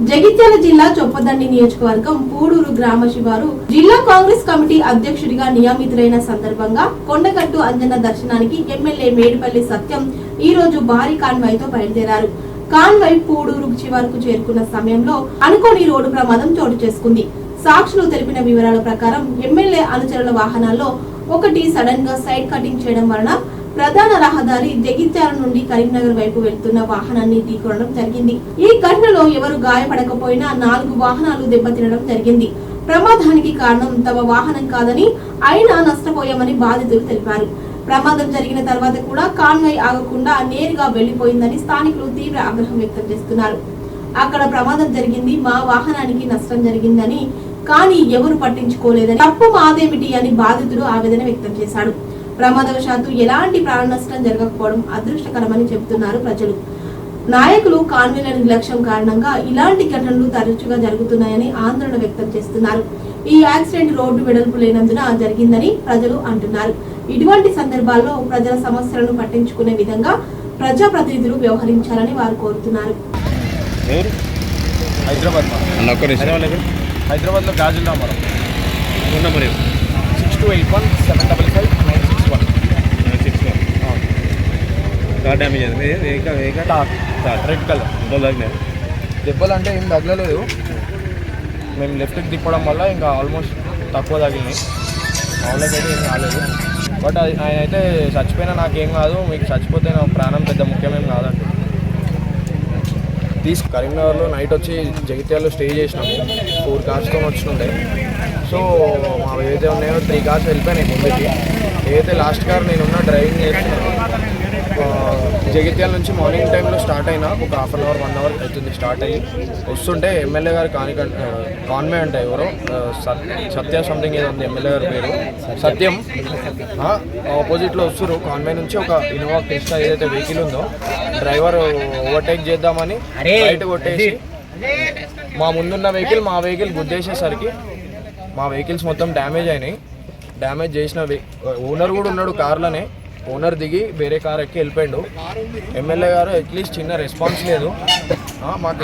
జగిత్యాల జిల్లా చొప్పదండి నియోజకవర్గం పూడూరు గ్రామ శివారు జిల్లా కాంగ్రెస్ కమిటీ అధ్యక్షుడిగా నియమితులైన సందర్భంగా కొండగట్టు అంజన దర్శనానికి ఎమ్మెల్యే మేడిపల్లి సత్యం ఈ రోజు భారీ కాన్వాయ్తో బయలుదేరారు. కాన్వాయ్ పూడూరు చివరకు చేరుకున్న సమయంలో అనుకోని రోడ్డు ప్రమాదం చోటు చేసుకుంది. సాక్షులు తెలిపిన వివరాల ప్రకారం ఎమ్మెల్యే అనుచరుల వాహనాల్లో ఒకటి సడన్గా సైడ్ కటింగ్ చేయడం వలన ప్రధాన రహదారి జగిత్యాల నుండి కరీంనగర్ వైపు వెళ్తున్న వాహనాన్ని ఢీకొనడం జరిగింది. ఈ ఘటనలో ఎవరు గాయపడకపోయినా నాలుగు వాహనాలు దెబ్బతినడం జరిగింది. ప్రమాదానికి కారణం తమ వాహనం కాదని అయినా నష్టపోయామని బాధితులు తెలిపారు. ప్రమాదం జరిగిన తర్వాత కూడా కాన్వాయ్ ఆగకుండా నేరుగా వెళ్ళిపోయిందని స్థానికులు తీవ్ర ఆగ్రహం వ్యక్తం చేస్తున్నారు. అక్కడ ప్రమాదం జరిగింది మా వాహనానికి నష్టం జరిగిందని కానీ ఎవరు పట్టించుకోలేదని తప్పు మాదేమిటి అని బాధితుడు ఆవేదన వ్యక్తం చేశాడు. ప్రమాదవశాత్తు ఎలాంటి ప్రాణ నష్టం జరగకపోవడం అదృష్టకరమని చెబుతున్నారు ప్రజలు. నాయకులు కాన్వీల నిర్లక్ష్యం కారణంగా ఇలాంటి ఘటనలు తరచుగా జరుగుతున్నాయని ఆందోళన వ్యక్తం చేస్తున్నారు. ఈ యాక్సిడెంట్ రోడ్డు వెడల్పు లేనందున జరిగిందని ప్రజలు అంటున్నారు. ఇటువంటి సందర్భాల్లో ప్రజల సమస్యలను పట్టించుకునే విధంగా ప్రజాప్రతినిధులు వ్యవహరించాలని వారు కోరుతున్నారు. హైదరాబాద్ హైదరాబాద్లో గాజుల్లా మనం six two eight one seven double five nine six one six one car damage అయింది. రెడ్ కలర్ ఫోటోలు తగ్గినాయి దెబ్బలు అంటే ఏం తగలలేదు. మేము లెఫ్ట్కి తిప్పడం వల్ల ఇంకా ఆల్మోస్ట్ తక్కువ తగిలినాయి. మామూలుగా అయితే ఏం కాలేదు బట్ అది ఆయన అయితే చచ్చిపోయినా నాకేం కాదు. మీకు చచ్చిపోతే నా ప్రాణం పెద్ద ముఖ్యమేం కాదండి. తీసుకు కరీంనగర్లో నైట్ వచ్చి జగిత్యాలలో స్టే చేసినాము. ఫోర్ కార్స్తో వచ్చినుండే. సో మా ఏదైతే ఉన్నాయో త్రీ కార్స్ వెళ్ళిపోయినాయి ముందుకి. ఏదైతే లాస్ట్ కార్ నేనున్న డ్రైవింగ్ చేస్తున్నాను జగిత్యాల నుంచి మార్నింగ్ టైంలో స్టార్ట్ అయినా ఒక half an hour one hour అవుతుంది స్టార్ట్ అయ్యి. వస్తుంటే ఎమ్మెల్యే గారు కాని కాన్వే అంటే ఎవరో సత్య సంథింగ్ ఏదో ఉంది ఎమ్మెల్యే గారి పేరు. సత్యం ఆపోజిట్లో వస్తున్నారు కాన్వే నుంచి ఒక ఇన్నోవా క్రిస్టా ఏదైతే వెహికల్ ఉందో డ్రైవర్ ఓవర్టేక్ చేద్దామని రైట్ కొట్టేసి మా ముందున్న వెహికల్ మా వెహికల్ గుద్దేసేసరికి మా వెహికల్స్ మొత్తం డ్యామేజ్ అయినాయి. డ్యామేజ్ చేసిన ఓనర్ కూడా ఉన్నాడు కార్లోనే. ఓనర్ దిగి వేరే కార్ ఎక్కి వెళ్ళిపోయాడు. ఎమ్మెల్యే గారు అట్లీస్ట్ చిన్న రెస్పాన్స్ లేదు.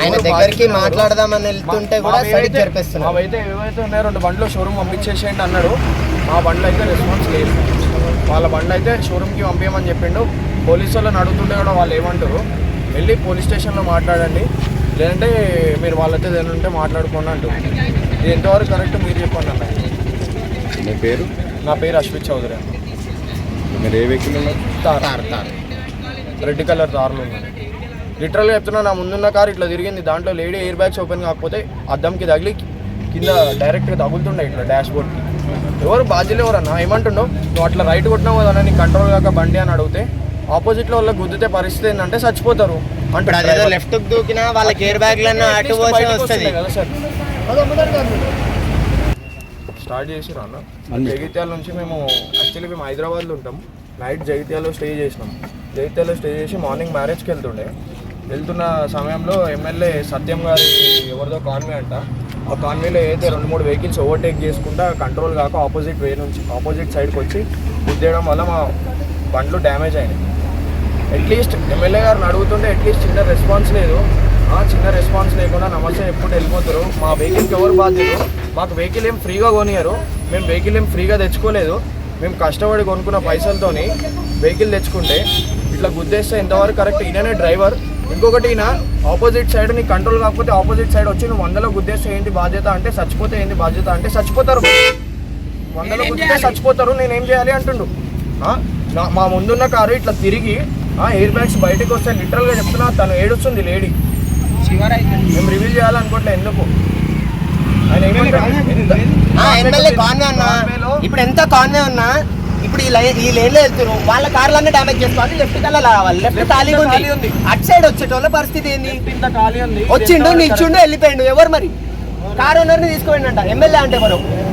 ఆయన దగ్గరికి మాట్లాడదామని వెళ్తుంటే కూడా మావైతే- సైడ్ జరిపిస్తున్నారు మావైతే ఏవైతే ఉన్నాయో రెండు బండ్లు షోరూమ్ పంపించేసేయండి అన్నాడు. మా బండ్లు అయితే రెస్పాన్స్ లేదు. వాళ్ళ బండ్లు అయితే షోరూమ్కి పంపించమని చెప్పిండు. పోలీసు వాళ్ళని అడుగుతుంటే కూడా వాళ్ళు ఏమంటారు? వెళ్ళి పోలీస్ స్టేషన్లో మాట్లాడండి. లేదంటే మీరు వాళ్ళతో ఏదైనా ఉంటే మాట్లాడుకోండి అంటారు ఇది ఎంతవరకు కరెక్ట్ మీరు చెప్పండి అన్న. మీ పేరు? నా పేరు అశ్విత్ చౌదరి అన్న. మీరు ఏ వెహికల్ ఉన్నారు తార్. తారు రెడ్ కలర్ దారులు ఉన్నాయి. లిటరల్గా చెప్తున్నా నా ముందున్న కార్ ఇట్లా తిరిగింది. దాంట్లో లేడీ ఎయిర్ బ్యాగ్స్ ఓపెన్ కాకపోతే అద్దంకి తగిలి కింద డైరెక్ట్గా తగులుతుండే ఇట్లా డాష్ బోర్డ్కి ఎవరు బాధ్యులు ఎవరన్నా? ఏమంటుండో నువ్వు అట్లా రైట్ కొట్టినావు కదా నీ కంట్రోల్ కాక బండి అని అడిగితే ఆపోజిట్లో వాళ్ళకి గుద్దితే పరిస్థితి ఏంటంటే చచ్చిపోతారు. అదేదో లెఫ్ట్ దూకినా వాళ్ళకి ఎయిర్ బ్యాగ్లన్నా అటు వస్తుంది. కదా సార్. స్టార్ట్ చేసి అన్న. జగిత్యాల నుంచి మేము యాక్చువల్లీ మేము హైదరాబాద్లో ఉంటాం. నైట్ జగిత్యాలలో స్టే చేసినాం. జగిత్యాలలో స్టే చేసి మార్నింగ్ మ్యారేజ్కి వెళ్తుండే. వెళ్తున్న సమయంలో ఎమ్మెల్యే సత్యం గారి ఎవరిదో కాన్వే అంట. ఆ కాన్వేలో ఏదైతే రెండు మూడు వెహికల్స్ ఓవర్టేక్ చేసుకుంటా కంట్రోల్ కాక ఆపోజిట్ వే నుంచి ఆపోజిట్ సైడ్కి వచ్చి గుద్దేయడం వల్ల మా బండ్లు డ్యామేజ్ అయినాయి. అట్లీస్ట్ ఎమ్మెల్యే గారిని అడుగుతుంటే అట్లీస్ట్ చిన్న రెస్పాన్స్ లేదు. చిన్న రెస్పాన్స్ లేకుండా నమస్తే ఎప్పుడు వెళ్ళిపోతారు. మా వెహికల్కి ఎవరు బాధ్యత మాకు వెహికల్ ఏం ఫ్రీగా కొనియరు మేము వెహికల్ ఏం ఫ్రీగా తెచ్చుకోలేదు. మేము కష్టపడి కొనుక్కున్న పైసలతోని వెహికల్ తెచ్చుకుంటే ఇట్లా గుద్దేస్తే ఎంతవరకు కరెక్ట్ ఈయననే డ్రైవర్ ఇంకొకటి ఈయన ఆపోజిట్ సైడ్ నీ కంట్రోల్ కాకపోతే ఆపోజిట్ సైడ్ వచ్చి నువ్వు వందలో గుద్దేస్తే ఏంటి బాధ్యత అంటే చచ్చిపోతే ఏంటి బాధ్యత అంటే చచ్చిపోతారు. వందలో గుద్దితే చచ్చిపోతారు. నేనేం చేయాలి అంటుండు. మా ముందున్న కారు ఇట్లా తిరిగి ఎయిర్ బ్యాగ్స్ బయటకు వస్తే లిటరల్గా చెప్తున్నా తను ఏడుస్తుంది లేడీ మేము చేయాలనుకోవట్లే ఎందుకు? ఎమ్మెల్యే కాన్వే అన్నా ఇప్పుడు ఎంత కాన్వే ఉన్నా ఇప్పుడు ఈ లైన్ ఈ లేన్లో వెళ్తున్నారు వాళ్ళ కార్లన్నీ డ్యామేజ్ చేసుకోవాలి లెఫ్ట్ కల్లా రావాలి లెఫ్ట్ ఖాళీ ఉంది. అటు సైడ్ వచ్చేటోళ్ళ పరిస్థితి ఏంది? ఇంత ఖాళీ ఉంది. వచ్చిండు నిచ్చిండు వెళ్ళిపోయిండు. ఎవరు మరి? కారు ఓనర్ని ఎమ్మెల్యే అంటే ఎవరు ఎమ్మెల్యే అంట. రెస్పాన్స్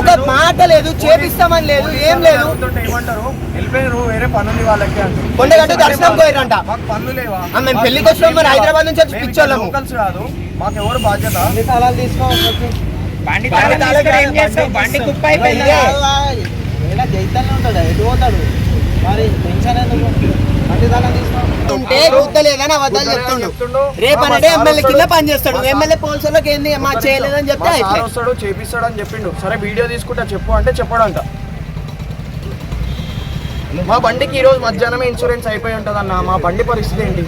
ఒక మాట లేదు చేపిస్తామని లేదు ఏం లేదు ఏమంటారు వెళ్ళిపోయారు వేరే పని ఉంది వాళ్ళకి కొండగట్టు దర్శనం పోయారంట మాకు పనులు లేవా మేము పెళ్ళికి వచ్చినాం మరి హైదరాబాద్ నుంచి వచ్చి పిచ్చోళ్ళము. locals కాదు మాకు ఎవరు బాధ్యత బండి తాళం తీసుకొని ఏం చేస్తావు బండి కుప్ప అయిపోయింది ఉంటే అంటే గుర్తలేదని గుర్తలేదని చెప్తుండు. చెప్తుండు. రేపు అంటే ఎమ్మెల్యే కింద ఎమ్మెల్యే ఏంది? మా చేయలేదని చెప్తే వస్తాడు చేపిస్తాడు అని చెప్పిండు. సరే వీడియో తీసుకుంటా చెప్పు అంటే చెప్పడంట. మా బండికి ఈ రోజు మధ్యాహ్నమే ఇన్సూరెన్స్ అయిపోయి ఉంటుంది అన్న మా బండి పరిస్థితి ఏంటి?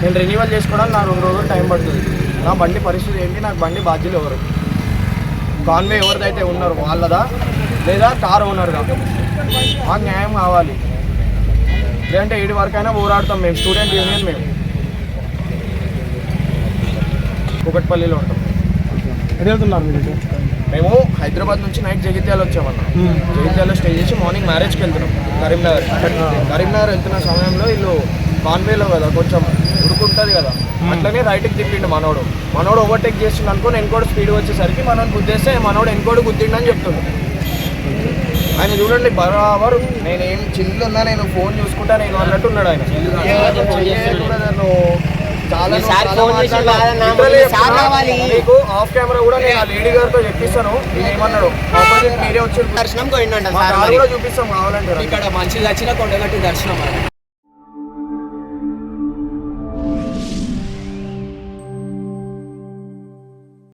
నేను రెన్యువల్ చేసుకోవడానికి నా రెండు రోజులు టైం పడుతుంది. నా బండి పరిస్థితి ఏంటి? నాకు బండి బాధ్యులు ఎవరు? కాన్వే ఎవరిదైతే ఉన్నారో వాళ్ళదా? లేదా కార్ ఓనర్గా మాకు న్యాయం కావాలి. లేదంటే ఏడు వరకైనా పోరాడతాం మేము. స్టూడెంట్ యూనియన్ మేము. కుకట్పల్లిలో ఉంటాం. మేము హైదరాబాద్ నుంచి నైట్ జగిత్యాల వచ్చామన్న. జగిత్యాల స్టే చేసి మార్నింగ్ మ్యారేజ్కి వెళ్తున్నాం. కరీంనగర్. కరీంనగర్ వెళ్తున్న సమయంలో వీళ్ళు కాన్వేలో కదా కొంచెం ఉడుకుంటుంది కదా. అట్లనే రైట్కి తిప్పిండు మనోడు. మనోడు ఓవర్టేక్ చేస్తుండు అనుకో ఎన్కోడు స్పీడ్ వచ్చేసరికి మనోడు గుద్దేస్తే మనోడు ఎన్కోడు గుద్దిండు అని చెప్తుండు. ఆయన చూడండి బరాబర్ నేనేం చిల్లు ఉన్నా నేను ఫోన్ చూసుకుంటా నేను అన్నట్టు ఉన్నాడు ఆయన చెయ్యకుండా నన్ను చాలా మీ సార్ చాలా ఫోన్ చేసి మాట్లాడినా. కాదన్నా, Literally మీ సార్ చెప్తున్నా. రావాలి. నీకు ఆఫ్ కెమెరా కూడా నేను ఆ లేడీ గారితో చెప్పిస్తాను నేను ఏమన్నాడు ఆపోజిట్ మీరే వచ్చి దర్శనం. కూడా చూపిస్తాం కావాలంటే. ఇక్కడ మంచిది వచ్చిన కొండగట్టు దర్శనం